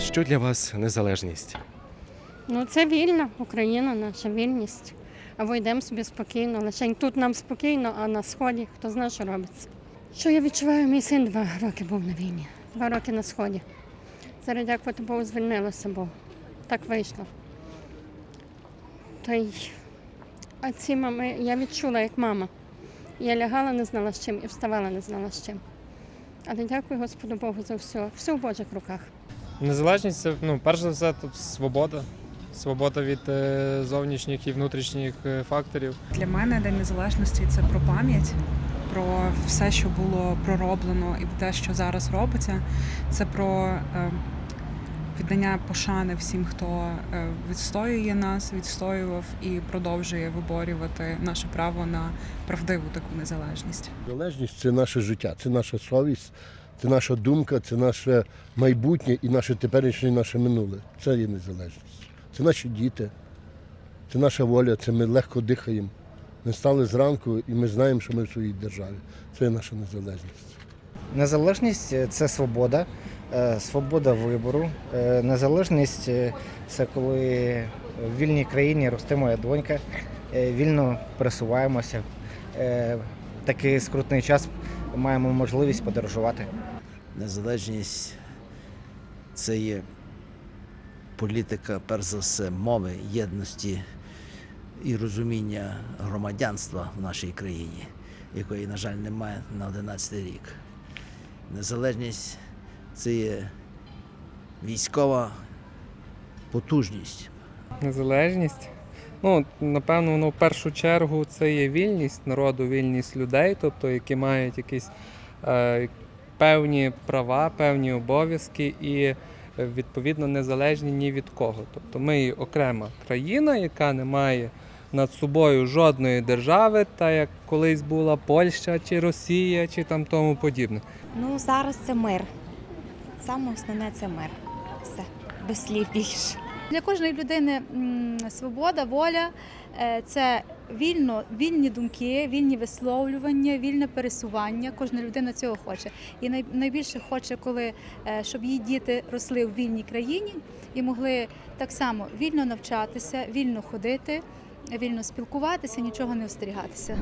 Що для вас незалежність? Ну, це вільна Україна, наша вільність. А вийдемо собі спокійно. Лише тут нам спокійно, а на сході хто знає, що робиться. Що я відчуваю, мій син два роки був на війні, два роки на сході. Зараз, дякувати Богу, звільнилося, бо так вийшло. Та й а ці мами, я відчула як мама. Я лягала, не знала з чим, і вставала, не знала з чим. Але дякую Господу Богу за все. Все в Божих руках. Незалежність це ну, перш за все тут свобода. Свобода від е, зовнішніх і внутрішніх е, факторів. Для мене День Незалежності це про пам'ять, про все, що було пророблено, і те, що зараз робиться. Це про е, віддання пошани всім, хто е, відстоює нас, відстоював і продовжує виборювати наше право на правдиву таку незалежність. Залежність це наше життя, це наша совість, це наша думка, це наше майбутнє і наше теперішнє, і наше минуле. Це є незалежність. Це наші діти, це наша воля, це ми легко дихаємо. Ми стали зранку і ми знаємо, що ми в своїй державі. Це є наша незалежність. Незалежність е, це свобода, е, свобода вибору. Е, Незалежність це коли в вільній країні росте моя донька, вільно пересуваємося. Такий скрутний час маємо можливість подорожувати. Незалежність це є політика, перш за все, мови, єдності і розуміння громадянства в нашій країні, якої, на жаль, немає на 11 рік. Незалежність це є військова потужність. Незалежність. Ну, напевно, воно в першу чергу це є вільність народу, вільність людей, тобто які мають якісь е, певні права, певні обов'язки і е, відповідно незалежні ні від кого. Тобто ми є окрема країна, яка не має над собою жодної держави, та як колись була Польща чи Росія, чи там тому подібне. Ну, зараз це мир. Саме основне це мир. Все, без слів більше. Для кожної людини свобода, воля е, це вільно, вільні думки, вільні висловлювання, вільне пересування. Кожна людина цього хоче. І найбільше хоче, коли е, щоб її діти росли в вільній країні і могли так само вільно навчатися, вільно ходити, вільно спілкуватися, нічого не остерігатися.